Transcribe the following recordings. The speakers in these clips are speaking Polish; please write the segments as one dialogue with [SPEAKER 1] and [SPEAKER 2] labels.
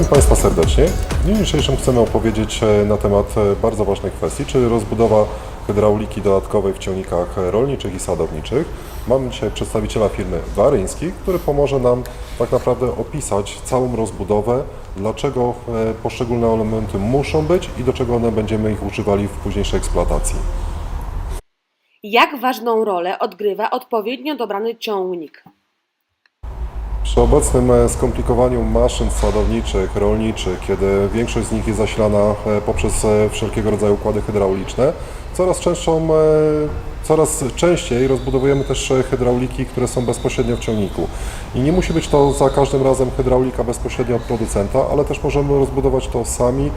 [SPEAKER 1] Witamy Państwa serdecznie. W dniu dzisiejszym chcemy opowiedzieć e, na temat e, bardzo ważnej kwestii, czyli rozbudowa hydrauliki dodatkowej w ciągnikach e, rolniczych i sadowniczych. Mamy dzisiaj przedstawiciela firmy Waryński, który pomoże nam tak naprawdę opisać całą rozbudowę, dlaczego poszczególne elementy muszą być i do czego one będziemy ich używali w późniejszej eksploatacji.
[SPEAKER 2] Jak ważną rolę odgrywa odpowiednio dobrany ciągnik?
[SPEAKER 1] Przy obecnym e, skomplikowaniu maszyn sadowniczych, rolniczych, kiedy większość z nich jest zasilana e, poprzez e, wszelkiego rodzaju układy hydrauliczne, coraz częstszą, coraz częściej rozbudowujemy też hydrauliki, które są bezpośrednio w ciągniku. I nie musi być to za każdym razem hydraulika bezpośrednio od producenta, ale też możemy rozbudować to sami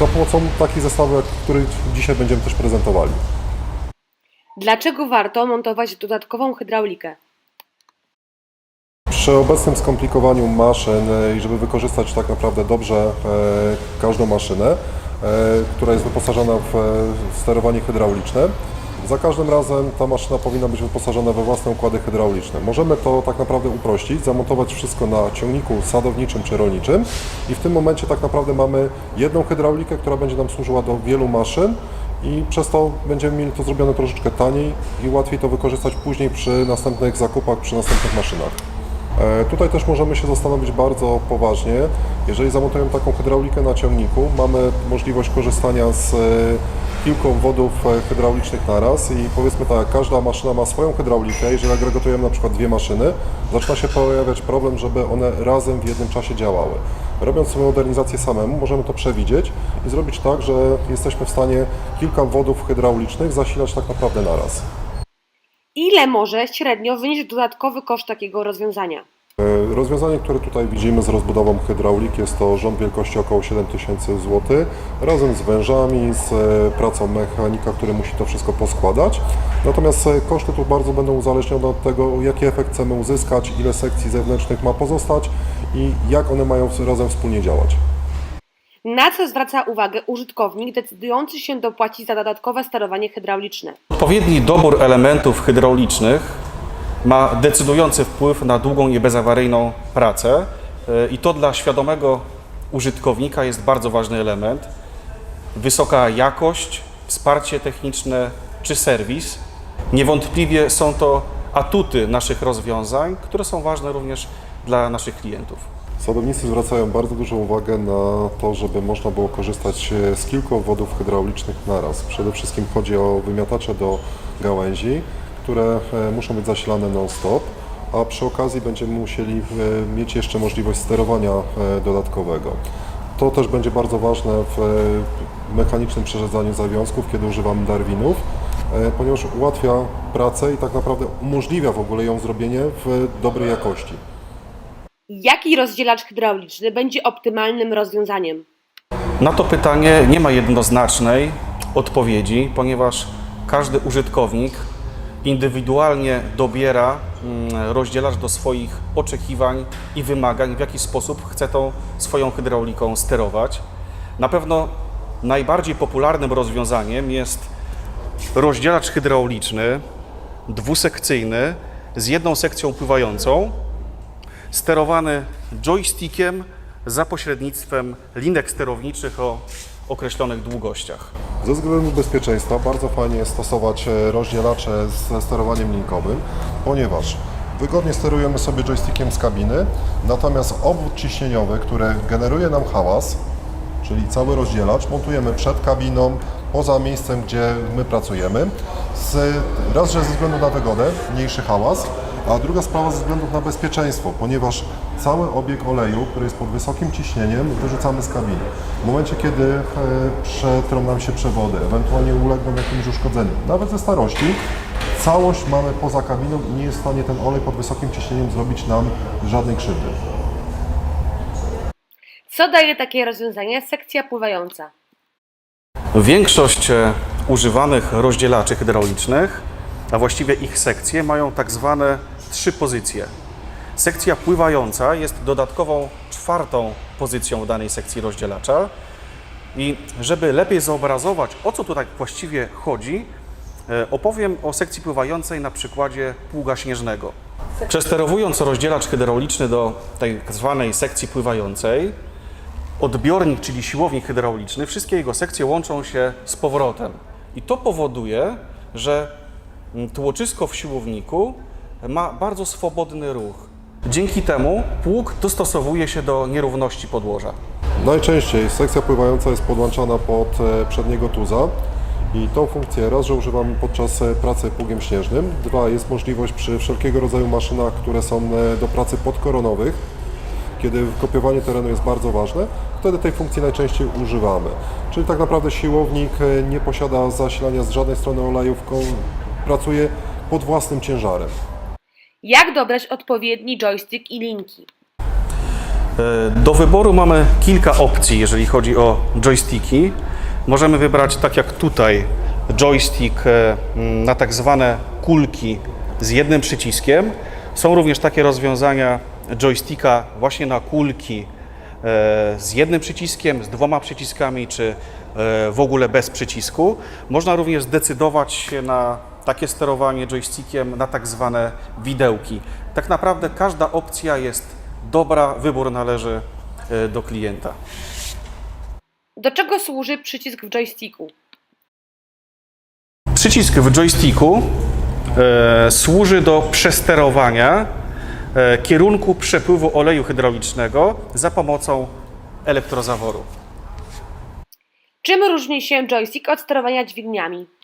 [SPEAKER 1] za pomocą takich zestawów, jak który dzisiaj będziemy też prezentowali.
[SPEAKER 2] Dlaczego warto montować dodatkową hydraulikę?
[SPEAKER 1] Przy obecnym skomplikowaniu maszyn e, i żeby wykorzystać tak naprawdę dobrze e, każdą maszynę, e, która jest wyposażona w sterowanie hydrauliczne, za każdym razem ta maszyna powinna być wyposażona we własne układy hydrauliczne. Możemy to tak naprawdę uprościć, zamontować wszystko na ciągniku sadowniczym czy rolniczym i w tym momencie tak naprawdę mamy jedną hydraulikę, która będzie nam służyła do wielu maszyn i przez to będziemy mieli to zrobione troszeczkę taniej i łatwiej to wykorzystać później przy następnych zakupach, przy następnych maszynach. E, Tutaj też możemy się zastanowić bardzo poważnie. Jeżeli zamontujemy taką hydraulikę na ciągniku, mamy możliwość korzystania z e, kilku wodów e, hydraulicznych naraz i powiedzmy tak, każda maszyna ma swoją hydraulikę. Jeżeli agregatujemy na przykład dwie maszyny, zaczyna się pojawiać problem, żeby one razem w jednym czasie działały. Robiąc sobie modernizację samemu, możemy to przewidzieć i zrobić tak, że jesteśmy w stanie kilka wodów hydraulicznych zasilać tak naprawdę naraz.
[SPEAKER 2] Ile może średnio wynieść dodatkowy koszt takiego rozwiązania?
[SPEAKER 1] E, Rozwiązanie, które tutaj widzimy z rozbudową hydraulik jest to rząd wielkości około 7000 zł razem z wężami, z e, pracą mechanika, który musi to wszystko poskładać. Natomiast e, koszty tu bardzo będą uzależnione od tego, jaki efekt chcemy uzyskać, ile sekcji zewnętrznych ma pozostać i jak one mają razem wspólnie działać.
[SPEAKER 2] Na co zwraca uwagę użytkownik decydujący się dopłacić za dodatkowe sterowanie hydrauliczne?
[SPEAKER 3] Odpowiedni dobór elementów hydraulicznych ma decydujący wpływ na długą i bezawaryjną pracę y, i to dla świadomego użytkownika jest bardzo ważny element. Wysoka jakość, wsparcie techniczne czy serwis niewątpliwie są to atuty naszych rozwiązań, które są ważne również dla naszych klientów.
[SPEAKER 1] Sadownicy zwracają bardzo dużą uwagę na to, żeby można było korzystać e, z kilku obwodów hydraulicznych naraz. Przede wszystkim chodzi o wymiatacze do gałęzi, które e, muszą być zasilane non-stop, a przy okazji będziemy musieli e, mieć jeszcze możliwość sterowania dodatkowego. To też będzie bardzo ważne w mechanicznym przerzedzaniu zawiązków, kiedy używamy darwinów, ponieważ ułatwia pracę i tak naprawdę umożliwia w ogóle ją zrobienie w dobrej jakości.
[SPEAKER 2] Jaki rozdzielacz hydrauliczny będzie optymalnym rozwiązaniem?
[SPEAKER 3] Na to pytanie nie ma jednoznacznej odpowiedzi, ponieważ każdy użytkownik indywidualnie dobiera mm, rozdzielacz do swoich oczekiwań i wymagań, w jaki sposób chce tą swoją hydrauliką sterować. Na pewno najbardziej popularnym rozwiązaniem jest rozdzielacz hydrauliczny dwusekcyjny z jedną sekcją pływającą, sterowany joystickiem za pośrednictwem linek sterowniczych o określonych długościach.
[SPEAKER 1] Ze względu bezpieczeństwa bardzo fajnie jest stosować e, rozdzielacze ze sterowaniem linkowym, ponieważ wygodnie sterujemy sobie joystickiem z kabiny, natomiast obwód ciśnieniowy, który generuje nam hałas, czyli cały rozdzielacz, montujemy przed kabiną, poza miejscem, gdzie my pracujemy. Z, raz, że ze względu na wygodę, mniejszy hałas, a druga sprawa ze względu na bezpieczeństwo, ponieważ cały obieg oleju, który jest pod wysokim ciśnieniem, wyrzucamy z kabiny. W momencie, kiedy e, przetrą nam się przewody, ewentualnie ulegną jakimś uszkodzeniu, nawet ze starości, całość mamy poza kabiną i nie jest w stanie ten olej pod wysokim ciśnieniem zrobić nam żadnej krzywdy.
[SPEAKER 2] Co daje takie rozwiązanie sekcja pływająca?
[SPEAKER 3] Większość e, używanych rozdzielaczy hydraulicznych, a właściwie ich sekcje, mają tak zwane trzy pozycje. Sekcja pływająca jest dodatkową czwartą pozycją danej sekcji rozdzielacza. I żeby lepiej zobrazować, o co tutaj właściwie chodzi, E, Opowiem o sekcji pływającej na przykładzie pługa śnieżnego. Przesterowując rozdzielacz hydrauliczny do tej tak zwanej sekcji pływającej, odbiornik, czyli siłownik hydrauliczny, wszystkie jego sekcje łączą się z powrotem. I to powoduje, że tłoczysko w siłowniku ma bardzo swobodny ruch. Dzięki temu pług dostosowuje się do nierówności podłoża.
[SPEAKER 1] Najczęściej sekcja pływająca jest podłączana pod e, przedniego tuza i tą funkcję raz, że używamy podczas e, pracy pługiem śnieżnym, dwa, jest możliwość przy wszelkiego rodzaju maszynach, które są e, do pracy podkoronowych, kiedy kopiowanie terenu jest bardzo ważne, wtedy tej funkcji najczęściej używamy. Czyli tak naprawdę siłownik nie posiada zasilania z żadnej strony olejówką, pracuje pod własnym ciężarem.
[SPEAKER 2] Jak dobrać odpowiedni joystick i linki?
[SPEAKER 3] E, Do wyboru mamy kilka opcji, jeżeli chodzi o joysticki. Możemy wybrać, tak jak tutaj, joystick e, mm, na tak zwane kulki z jednym przyciskiem. Są również takie rozwiązania joysticka właśnie na kulki e, z jednym przyciskiem, z dwoma przyciskami, czy w ogóle bez przycisku. Można również zdecydować się na takie sterowanie joystickiem na tak zwane widełki. Tak naprawdę każda opcja jest dobra, wybór należy e, do klienta.
[SPEAKER 2] Do czego służy przycisk w joysticku?
[SPEAKER 3] Przycisk w joysticku e, służy do przesterowania e, kierunku przepływu oleju hydraulicznego za pomocą elektrozaworu.
[SPEAKER 2] Czym różni się joystick od sterowania dźwigniami?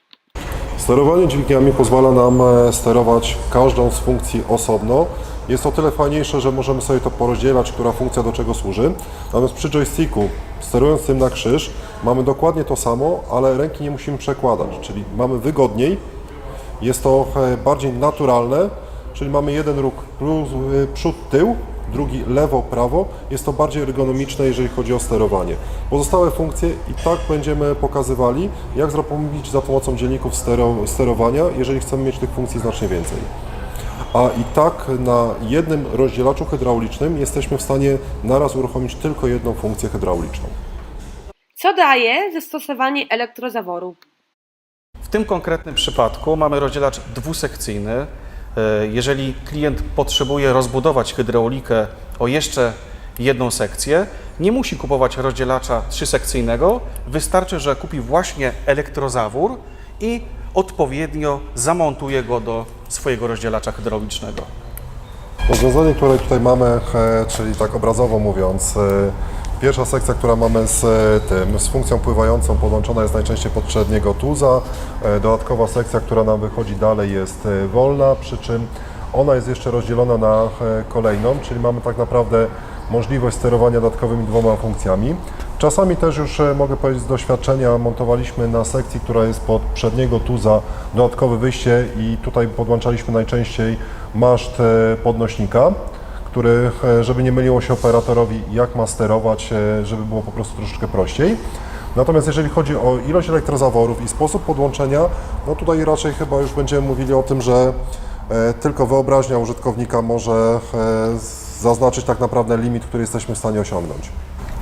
[SPEAKER 1] Sterowanie dźwigniami pozwala nam e, sterować każdą z funkcji osobno. Jest to tyle fajniejsze, że możemy sobie to porozdzielać, która funkcja do czego służy. Natomiast przy joysticku, sterując tym na krzyż, mamy dokładnie to samo, ale ręki nie musimy przekładać, czyli mamy wygodniej, jest to e, bardziej naturalne, czyli mamy jeden róg plus, e, przód, tył, drugi lewo, prawo. Jest to bardziej ergonomiczne, jeżeli chodzi o sterowanie. Pozostałe funkcje i tak będziemy pokazywali, jak zrobić za pomocą dzienników stero, sterowania, jeżeli chcemy mieć tych funkcji znacznie więcej. A i tak na jednym rozdzielaczu hydraulicznym jesteśmy w stanie naraz uruchomić tylko jedną funkcję hydrauliczną.
[SPEAKER 2] Co daje zastosowanie elektrozaworu?
[SPEAKER 3] W tym konkretnym przypadku mamy rozdzielacz dwusekcyjny. E, Jeżeli klient potrzebuje rozbudować hydraulikę o jeszcze jedną sekcję, nie musi kupować rozdzielacza trzysekcyjnego. Wystarczy, że kupi właśnie elektrozawór i odpowiednio zamontuje go do swojego rozdzielacza hydraulicznego.
[SPEAKER 1] Rozwiązanie, które tutaj mamy, e, czyli tak obrazowo mówiąc, e, pierwsza sekcja, która mamy z e, tym, z funkcją pływającą podłączona jest najczęściej pod przedniego tuza. E, Dodatkowa sekcja, która nam wychodzi dalej jest e, wolna, przy czym ona jest jeszcze rozdzielona na kolejną, czyli mamy tak naprawdę możliwość sterowania dodatkowymi dwoma funkcjami. Czasami też już mogę powiedzieć z doświadczenia montowaliśmy na sekcji, która jest pod przedniego tuza dodatkowe wyjście i tutaj podłączaliśmy najczęściej maszt podnośnika, który, e, żeby nie myliło się operatorowi jak ma sterować, e, żeby było po prostu troszeczkę prościej. Natomiast jeżeli chodzi o ilość elektrozaworów i sposób podłączenia, no tutaj raczej chyba już będziemy mówili o tym, że e, tylko wyobraźnia użytkownika może zaznaczyć tak naprawdę limit, który jesteśmy w stanie osiągnąć.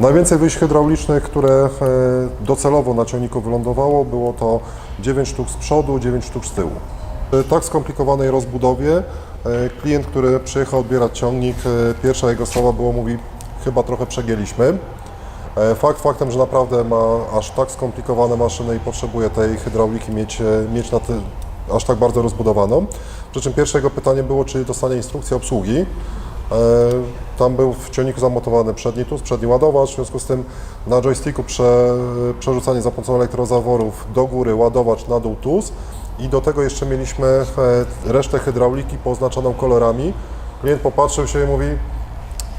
[SPEAKER 1] Najwięcej wyjść hydraulicznych, które docelowo na ciągniku wylądowało, było to 9 sztuk z przodu, 9 sztuk z tyłu. W tak skomplikowanej rozbudowie klient, który przyjechał odbierać ciągnik, e, pierwsza jego słowa było, mówi, chyba trochę przegięliśmy. E, Fakt faktem, że naprawdę ma aż tak skomplikowane maszyny i potrzebuje tej hydrauliki mieć, e, mieć na ty, aż tak bardzo rozbudowaną. Przy czym pierwsze jego pytanie było, czy dostanie instrukcję obsługi. E, Tam był w ciągniku zamontowany przedni tuz, przedni ładowacz, w związku z tym na joysticku prze, przerzucanie za pomocą elektrozaworów do góry, ładowacz na dół tuz i do tego jeszcze mieliśmy e, resztę hydrauliki poznaczoną kolorami. Klient popatrzył się i mówi,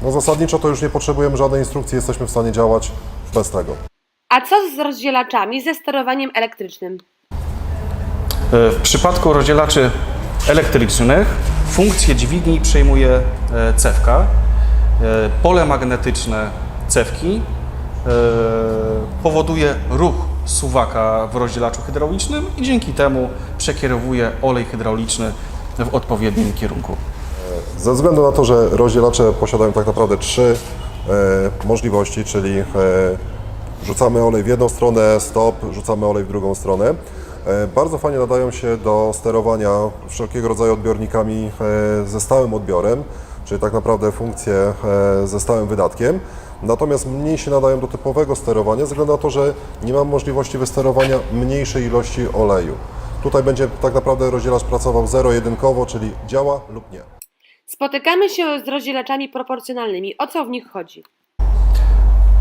[SPEAKER 1] no zasadniczo to już nie potrzebujemy żadnej instrukcji, jesteśmy w stanie działać bez tego.
[SPEAKER 2] A co z rozdzielaczami ze sterowaniem elektrycznym?
[SPEAKER 3] E, W przypadku rozdzielaczy elektrycznych funkcję dźwigni przejmuje e, cewka. Pole magnetyczne cewki powoduje ruch suwaka w rozdzielaczu hydraulicznym i dzięki temu przekierowuje olej hydrauliczny w odpowiednim kierunku.
[SPEAKER 1] Ze względu na to, że rozdzielacze posiadają tak naprawdę trzy e, możliwości, czyli e, rzucamy olej w jedną stronę, stop, rzucamy olej w drugą stronę. E, Bardzo fajnie nadają się do sterowania wszelkiego rodzaju odbiornikami e, ze stałym odbiorem, czyli tak naprawdę funkcje e, ze stałym wydatkiem. Natomiast mniej się nadają do typowego sterowania, ze względu na to, że nie mam możliwości wysterowania mniejszej ilości oleju. Tutaj będzie tak naprawdę rozdzielacz pracował zero-jedynkowo, czyli działa lub nie.
[SPEAKER 2] Spotykamy się z rozdzielaczami proporcjonalnymi. O co w nich chodzi?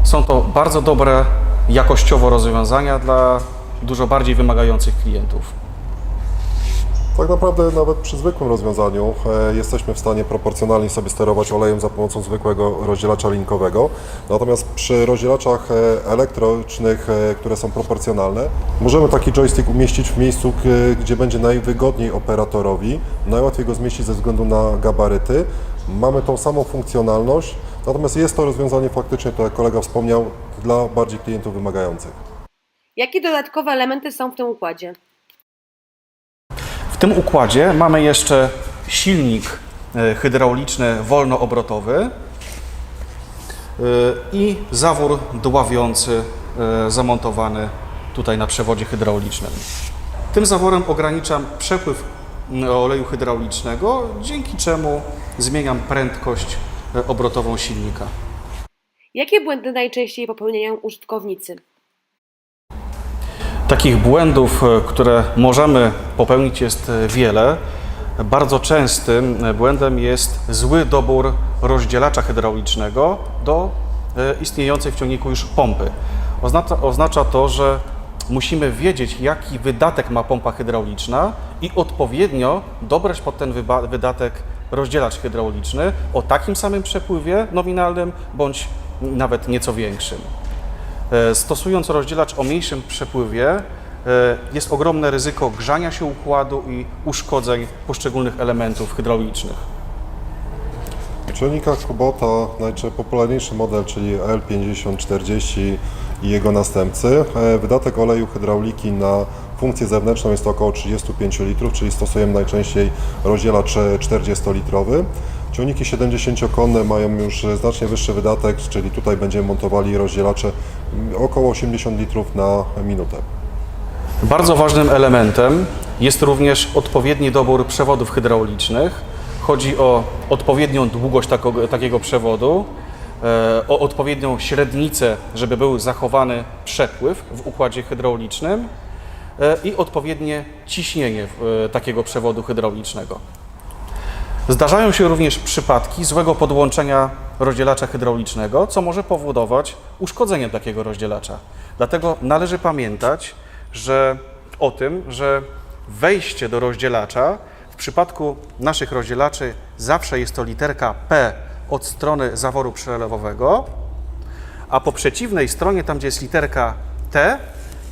[SPEAKER 3] Są to bardzo dobre jakościowo rozwiązania dla dużo bardziej wymagających klientów.
[SPEAKER 1] Tak naprawdę nawet przy zwykłym rozwiązaniu e, jesteśmy w stanie proporcjonalnie sobie sterować olejem za pomocą zwykłego rozdzielacza linkowego. Natomiast przy rozdzielaczach e, elektrycznych, e, które są proporcjonalne, możemy taki joystick umieścić w miejscu, gdzie będzie najwygodniej operatorowi. Najłatwiej go zmieścić ze względu na gabaryty. Mamy tą samą funkcjonalność, natomiast jest to rozwiązanie faktycznie, tak jak kolega wspomniał, dla bardziej klientów wymagających.
[SPEAKER 2] Jakie dodatkowe elementy są w tym układzie?
[SPEAKER 3] Tym układzie mamy jeszcze silnik e, hydrauliczny wolnoobrotowy e, i zawór dławiący e, zamontowany tutaj na przewodzie hydraulicznym. Tym zaworem ograniczam przepływ m, oleju hydraulicznego, dzięki czemu zmieniam prędkość obrotową silnika.
[SPEAKER 2] Jakie błędy najczęściej popełniają użytkownicy?
[SPEAKER 3] Takich błędów, e, które możemy popełnić, jest e, wiele. Bardzo częstym e, błędem jest zły dobór rozdzielacza hydraulicznego do istniejącej w ciągniku już pompy. Oznacza, oznacza to, że musimy wiedzieć, jaki wydatek ma pompa hydrauliczna i odpowiednio dobrać pod ten wydatek rozdzielacz hydrauliczny o takim samym przepływie nominalnym bądź nawet nieco większym. E, Stosując rozdzielacz o mniejszym przepływie, e, jest ogromne ryzyko grzania się układu i uszkodzeń poszczególnych elementów hydraulicznych.
[SPEAKER 1] W czujnikach Kubota najpopularniejszy model, czyli L5040 i jego następcy, e, wydatek oleju hydrauliki na funkcję zewnętrzną jest około 35 litrów, czyli stosujemy najczęściej rozdzielacz e, 40-litrowy. Ciągniki 70-konne mają już znacznie wyższy wydatek, czyli tutaj będziemy montowali rozdzielacze około 80 litrów na minutę.
[SPEAKER 3] Bardzo ważnym elementem jest również odpowiedni dobór przewodów hydraulicznych. Chodzi o odpowiednią długość takiego, takiego przewodu, e, o odpowiednią średnicę, żeby był zachowany przepływ w układzie hydraulicznym e, i odpowiednie ciśnienie e, takiego przewodu hydraulicznego. Zdarzają się również przypadki złego podłączenia rozdzielacza hydraulicznego, co może powodować uszkodzenie takiego rozdzielacza. Dlatego należy pamiętać, że o tym, że wejście do rozdzielacza w przypadku naszych rozdzielaczy zawsze jest to literka P od strony zaworu przelewowego, a po przeciwnej stronie, tam gdzie jest literka T,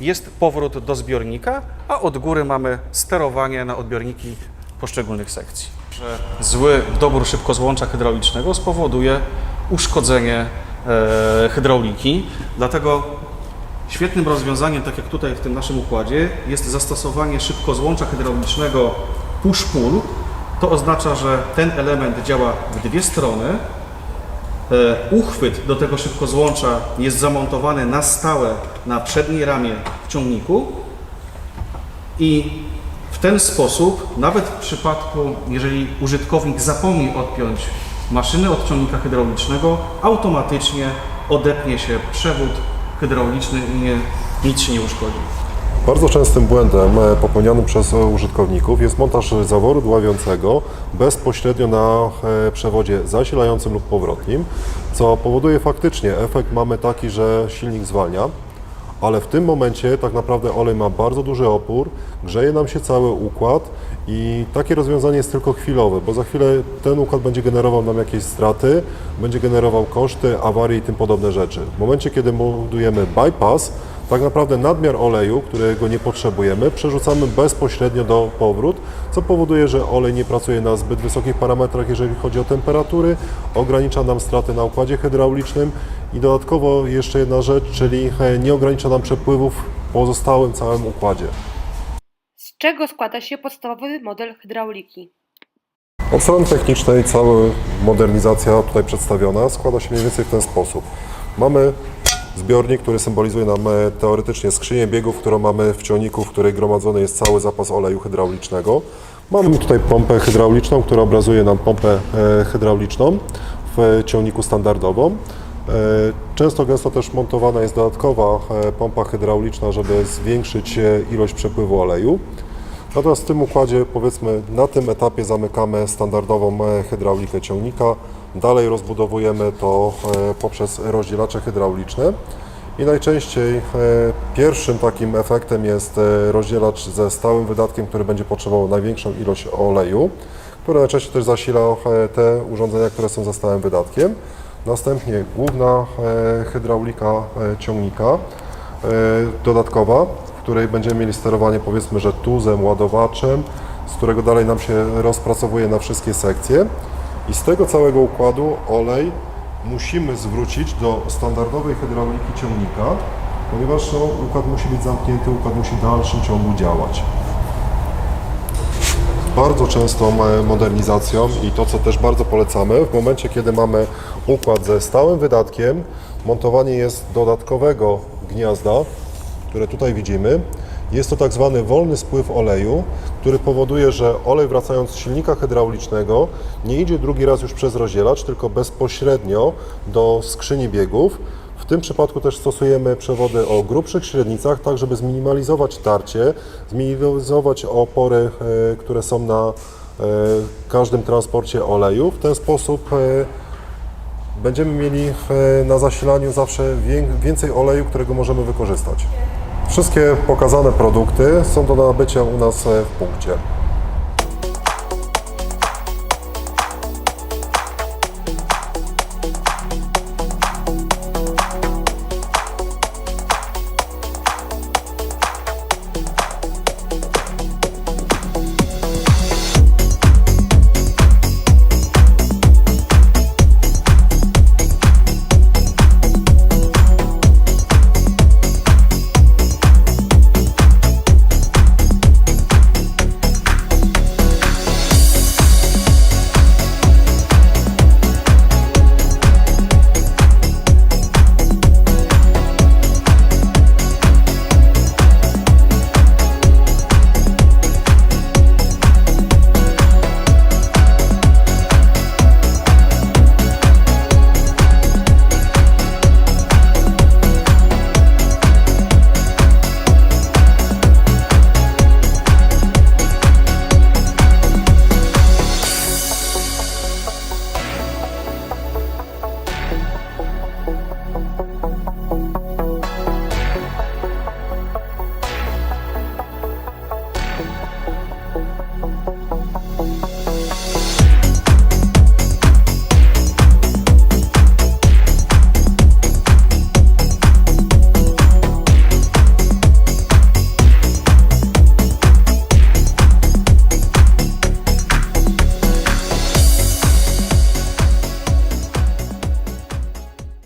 [SPEAKER 3] jest powrót do zbiornika, a od góry mamy sterowanie na odbiorniki poszczególnych sekcji. Że zły dobór szybkozłącza hydraulicznego spowoduje uszkodzenie e, hydrauliki, dlatego świetnym rozwiązaniem, tak jak tutaj w tym naszym układzie, jest zastosowanie szybkozłącza hydraulicznego push-pull. To oznacza, że ten element działa w dwie strony, E, Uchwyt do tego szybkozłącza jest zamontowany na stałe na przedniej ramię w ciągniku. I ten sposób, nawet w przypadku, jeżeli użytkownik zapomni odpiąć maszyny od ciągnika hydraulicznego, automatycznie odepnie się przewód hydrauliczny i nie, nic się nie uszkodzi.
[SPEAKER 1] Bardzo częstym błędem e, popełnianym przez e, użytkowników jest montaż zaworu dławiącego bezpośrednio na e, przewodzie zasilającym lub powrotnim, co powoduje faktycznie efekt mamy taki, że silnik zwalnia, ale w tym momencie tak naprawdę olej ma bardzo duży opór, grzeje nam się cały układ i takie rozwiązanie jest tylko chwilowe, bo za chwilę ten układ będzie generował nam jakieś straty, będzie generował koszty, awarie i tym podobne rzeczy. W momencie, kiedy budujemy bypass, tak naprawdę nadmiar oleju, którego nie potrzebujemy, przerzucamy bezpośrednio do powrót, co powoduje, że olej nie pracuje na zbyt wysokich parametrach, jeżeli chodzi o temperatury, ogranicza nam straty na układzie hydraulicznym i dodatkowo jeszcze jedna rzecz, czyli e, nie ogranicza nam przepływów w pozostałym całym układzie.
[SPEAKER 2] Z czego składa się podstawowy model hydrauliki?
[SPEAKER 1] Od strony technicznej cała modernizacja tutaj przedstawiona składa się mniej więcej w ten sposób. Mamy zbiornik, który symbolizuje nam e, teoretycznie skrzynię biegów, którą mamy w ciągniku, w której gromadzony jest cały zapas oleju hydraulicznego. Mamy tutaj pompę hydrauliczną, która obrazuje nam pompę e, hydrauliczną w ciągniku standardową. E, Często gęsto też montowana jest dodatkowa pompa hydrauliczna, żeby zwiększyć ilość przepływu oleju. Natomiast w tym układzie, powiedzmy, na tym etapie zamykamy standardową hydraulikę ciągnika. Dalej rozbudowujemy to e, poprzez rozdzielacze hydrauliczne. I najczęściej e, pierwszym takim efektem jest e, rozdzielacz ze stałym wydatkiem, który będzie potrzebował największą ilość oleju, który najczęściej też zasila te urządzenia, które są ze stałym wydatkiem. Następnie główna hydraulika ciągnika dodatkowa, w której będziemy mieli sterowanie powiedzmy, że tuzem, ładowaczem, z którego dalej nam się rozpracowuje na wszystkie sekcje. I z tego całego układu olej musimy zwrócić do standardowej hydrauliki ciągnika, ponieważ no, układ musi być zamknięty, układ musi w dalszym ciągu działać. Bardzo częstą modernizacją i to, co też bardzo polecamy, w momencie, kiedy mamy układ ze stałym wydatkiem, montowanie jest dodatkowego gniazda, które tutaj widzimy. Jest to tak zwany wolny spływ oleju, który powoduje, że olej wracając z silnika hydraulicznego nie idzie drugi raz już przez rozdzielacz, tylko bezpośrednio do skrzyni biegów. W tym przypadku też stosujemy przewody o grubszych średnicach, tak żeby zminimalizować tarcie, zminimalizować opory, e, które są na e, każdym transporcie oleju. W ten sposób e, będziemy mieli na zasilaniu zawsze wię- więcej oleju, którego możemy wykorzystać. Wszystkie pokazane produkty są do nabycia u nas e, w punkcie.